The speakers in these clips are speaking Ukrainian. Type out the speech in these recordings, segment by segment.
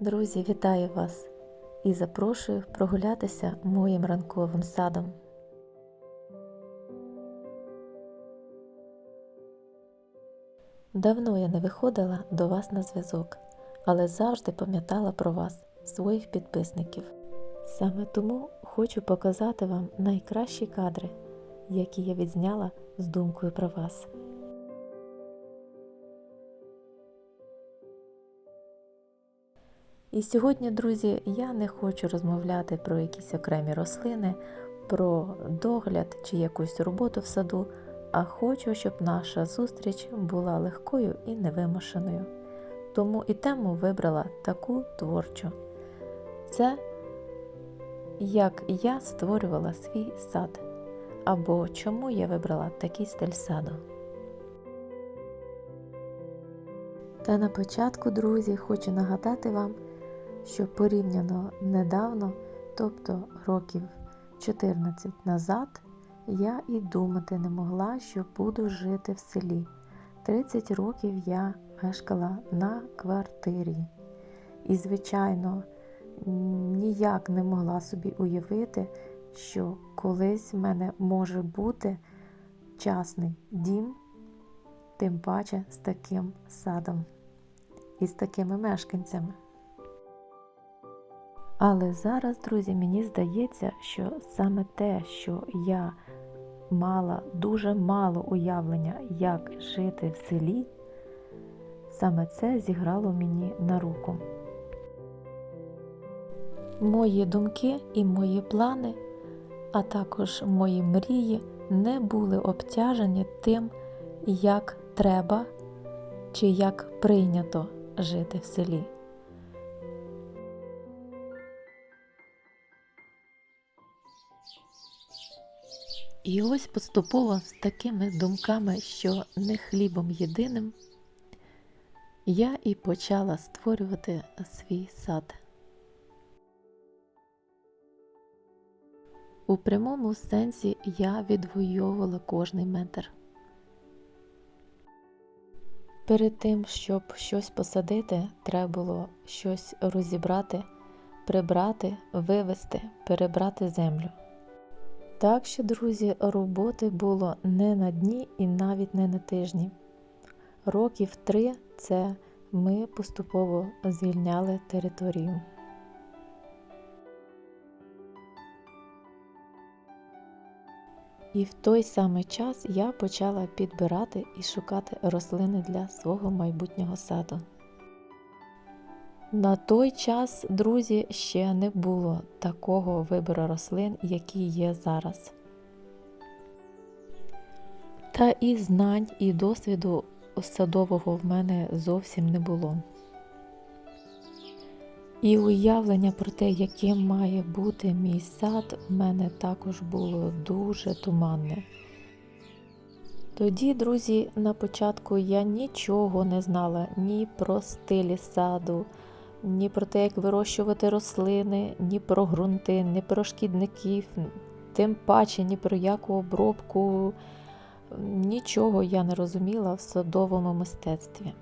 Друзі, вітаю вас і запрошую прогулятися моїм ранковим садом. Давно я не виходила до вас на зв'язок, але завжди пам'ятала про вас, своїх підписників. Саме тому хочу показати вам найкращі кадри, які я відзняла з думкою про вас. І сьогодні, друзі, я не хочу розмовляти про якісь окремі рослини, про догляд чи якусь роботу в саду, а хочу, щоб наша зустріч була легкою і невимушеною. Тому і тему вибрала таку творчу. Це як я створювала свій сад, або чому я вибрала такий стиль саду. Та на початку, друзі, хочу нагадати вам, що порівняно недавно, тобто років 14 назад, я і думати не могла, що буду жити в селі. 30 років я мешкала на квартирі. І, звичайно, ніяк не могла собі уявити, що колись в мене може бути частний дім, тим паче з таким садом і з такими мешканцями. Але зараз, друзі, мені здається, що саме те, що я мала дуже мало уявлення, як жити в селі, саме це зіграло мені на руку. Мої думки і мої плани, а також мої мрії не були обтяжені тим, як треба чи як прийнято жити в селі. І ось поступово з такими думками, що не хлібом єдиним, я і почала створювати свій сад. У прямому сенсі я відвоювала кожний метр. Перед тим, щоб щось посадити, треба було щось розібрати, прибрати, вивести, перебрати землю. Так що, друзі, роботи було не на дні і навіть не на тижні. Років три це ми поступово звільняли територію. І в той самий час я почала підбирати і шукати рослини для свого майбутнього саду. На той час, друзі, ще не було такого вибору рослин, які є зараз. Та і знань, і досвіду садового в мене зовсім не було. І уявлення про те, яким має бути мій сад, в мене також було дуже туманне. Тоді, друзі, на початку я нічого не знала ні про стилі саду, ні про те, як вирощувати рослини, ні про ґрунти, ні про шкідників, тим паче ні про яку обробку. Нічого я не розуміла в садовому мистецтві.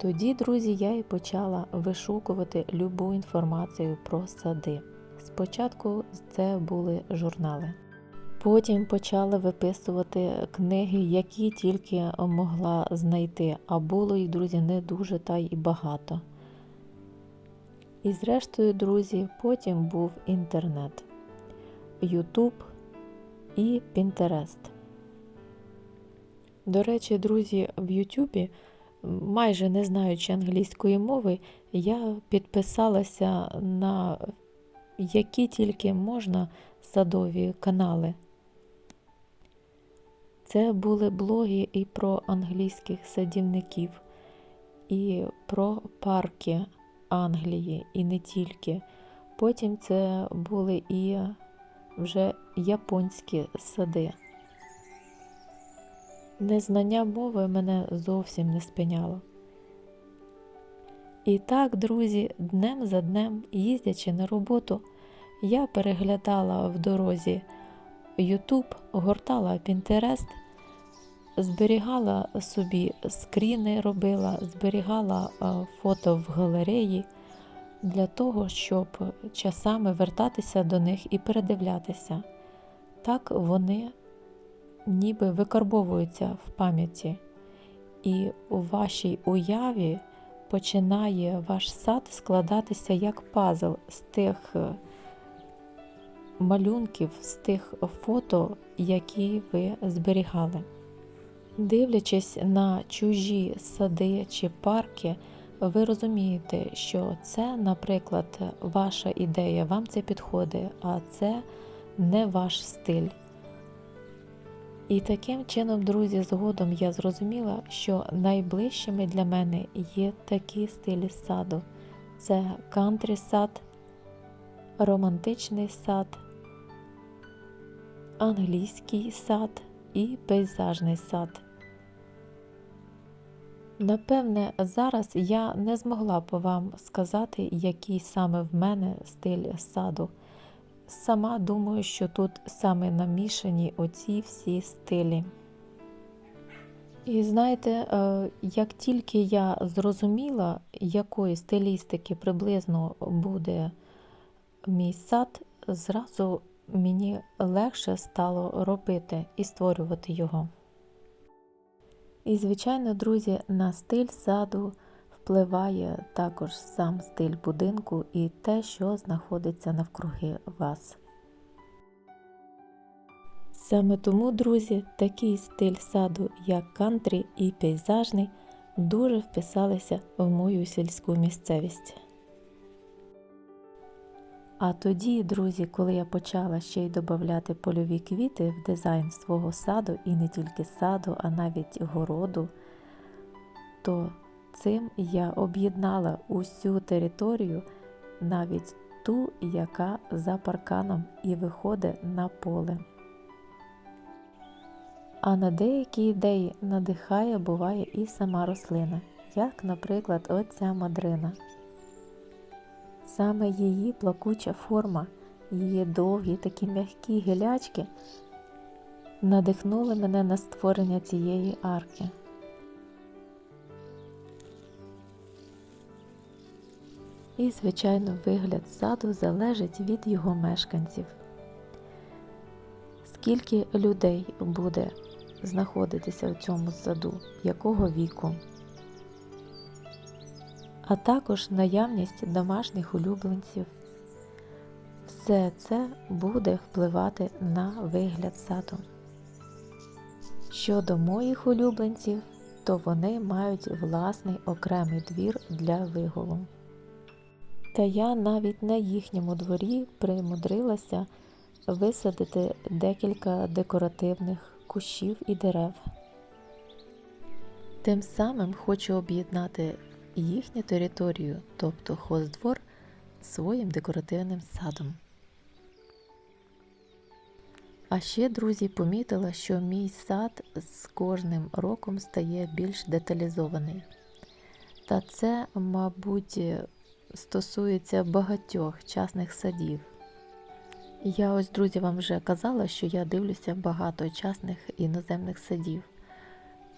Тоді, друзі, я і почала вишукувати любу інформацію про сади. Спочатку це були журнали. Потім почала виписувати книги, які тільки могла знайти, а було їх, друзі, не дуже та й багато. І зрештою, друзі, потім був інтернет, Ютуб і Пінтерест. До речі, друзі, в Ютубі, майже не знаючи англійської мови, я підписалася на які тільки можна садові канали. Це були блоги і про англійських садівників, і про парки Англії, і не тільки. Потім це були і вже японські сади. Незнання мови мене зовсім не спиняло. І так, друзі, днем за днем, їздячи на роботу, я переглядала в дорозі YouTube, гортала Pinterest, зберігала собі скріни, робила, зберігала фото в галереї для того, щоб часами вертатися до них і передивлятися. Так вони ніби викарбовуються в пам'яті, і у вашій уяві починає ваш сад складатися як пазл з тих е, малюнків, з тих фото, які ви зберігали. Дивлячись на чужі сади чи парки, ви розумієте, що це, наприклад, ваша ідея, вам це підходить, а це не ваш стиль. І таким чином, друзі, згодом я зрозуміла, що найближчими для мене є такі стилі саду: це кантрі сад, романтичний сад, англійський сад і пейзажний сад. Напевне, зараз я не змогла б вам сказати, який саме в мене стиль саду. Сама думаю, що тут саме намішані оці всі стилі. І знаєте, е, як тільки я зрозуміла, якої стилістики приблизно буде мій сад, зразу мені легше стало робити і створювати його. І, звичайно, друзі, на стиль саду впливає також сам стиль будинку і те, що знаходиться навкруги вас. Саме тому, друзі, такий стиль саду, як кантрі і пейзажний, дуже вписалися в мою сільську місцевість. А тоді, друзі, коли я почала ще й додати польові квіти в дизайн свого саду, і не тільки саду, а навіть городу, то цим я об'єднала усю територію, навіть ту, яка за парканом і виходить на поле. А на деякі ідеї надихає буває і сама рослина, як, наприклад, оця мадрина. Саме її плакуча форма, її довгі такі м'які гілячки надихнули мене на створення цієї арки. І, звичайно, вигляд саду залежить від його мешканців. Скільки людей буде знаходитися у цьому саду, якого віку, а також наявність домашніх улюбленців. Все це буде впливати на вигляд саду. Щодо моїх улюбленців, то вони мають власний окремий двір для виголу. Та я навіть на їхньому дворі примудрилася висадити декілька декоративних кущів і дерев. Тим самим хочу об'єднати їхню територію, тобто хоздвор, своїм декоративним садом. А ще, друзі, помітила, що мій сад з кожним роком стає більш деталізований. Та це, мабуть, стосується багатьох частних садів. Я ось, друзі, вам вже казала, що я дивлюся багато частних іноземних садів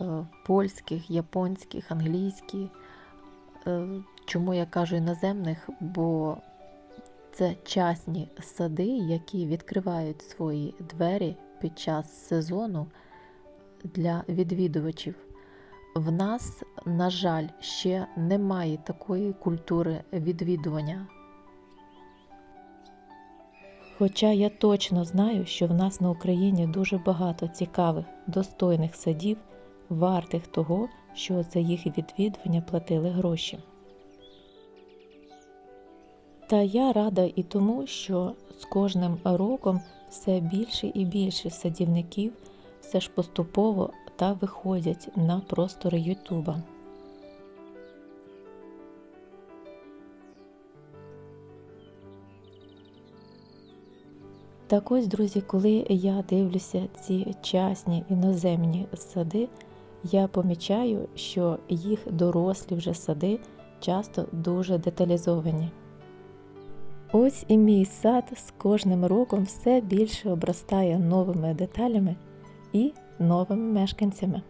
е, польських, японських, англійських. Е, чому я кажу іноземних? Бо це частні сади, які відкривають свої двері під час сезону для відвідувачів. В нас, на жаль, ще немає такої культури відвідування. Хоча я точно знаю, що в нас на Україні дуже багато цікавих, достойних садів, вартих того, що за їх відвідування платили гроші. Та я рада і тому, що з кожним роком все більше і більше садівників все ж поступово та виходять на простори Ютуба. Так ось, друзі, коли я дивлюся ці частні іноземні сади, я помічаю, що їх дорослі вже сади часто дуже деталізовані. Ось і мій сад з кожним роком все більше обростає новими деталями і новими мешканцями.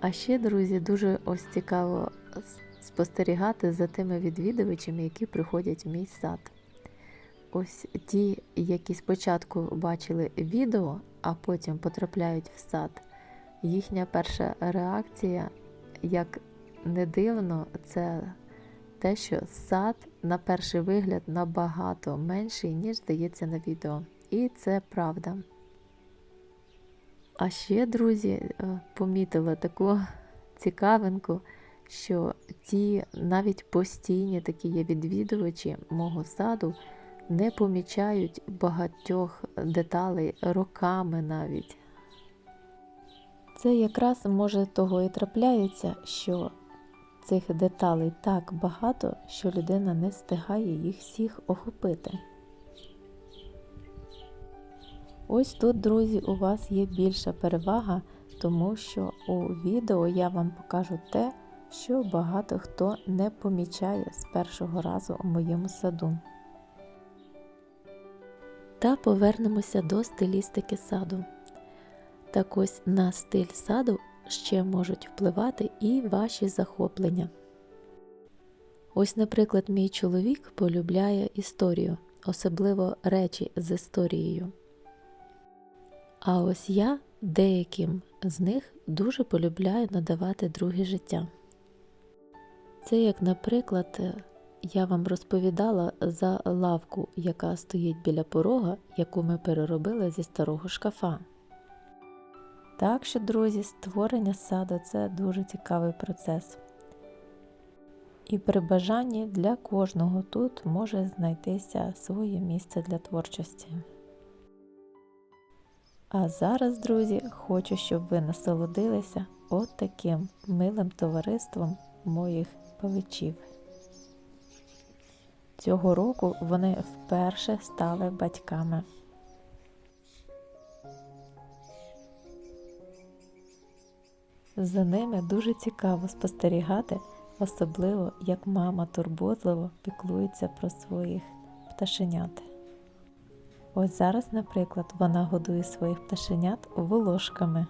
А ще, друзі, дуже ось цікаво спостерігати за тими відвідувачами, які приходять в мій сад. Ось ті, які спочатку бачили відео, а потім потрапляють в сад. Їхня перша реакція, як не дивно, це те, що сад на перший вигляд набагато менший, ніж здається на відео. І це правда. А ще, друзі, е, помітила таку цікавинку, що ті навіть постійні такі є відвідувачі мого саду не помічають багатьох деталей роками навіть. Це якраз може того і трапляється, що цих деталей так багато, що людина не встигає їх всіх охопити. Ось тут, друзі, у вас є більша перевага, тому що у відео я вам покажу те, що багато хто не помічає з першого разу у моєму саду. Та повернемося до стилістики саду. Так ось на стиль саду ще можуть впливати і ваші захоплення. Ось, наприклад, мій чоловік полюбляє історію, особливо речі з історією. А ось я деяким з них дуже полюбляю надавати друге життя. Це як, наприклад, я вам розповідала за лавку, яка стоїть біля порога, яку ми переробили зі старого шкафа. Так що, друзі, створення саду це дуже цікавий процес. І при бажанні для кожного тут може знайтися своє місце для творчості. А зараз, друзі, хочу, щоб ви насолодилися от таким милим товариством моїх павичів. Цього року вони вперше стали батьками. За ними дуже цікаво спостерігати, особливо як мама турботливо піклується про своїх пташенят. Ось зараз, наприклад, вона годує своїх пташенят волошками.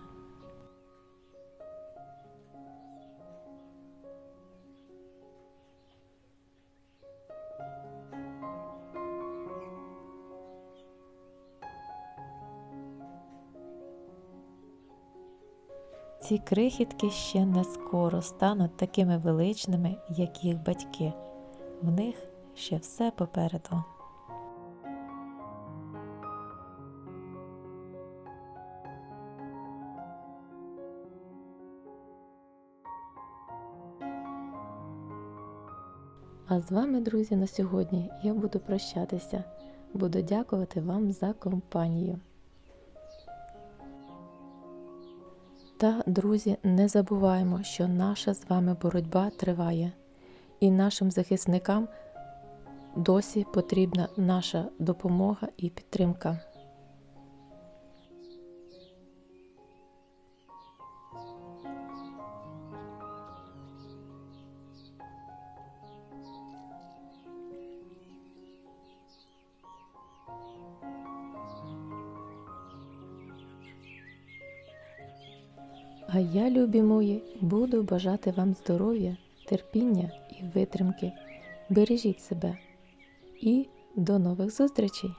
Ці крихітки ще не скоро стануть такими величними, як їх батьки. В них ще все попереду. А з вами, друзі, на сьогодні я буду прощатися. Буду дякувати вам за компанію. Та, друзі, не забуваємо, що наша з вами боротьба триває, і нашим захисникам досі потрібна наша допомога і підтримка. А я, любі мої, буду бажати вам здоров'я, терпіння і витримки. Бережіть себе і до нових зустрічей!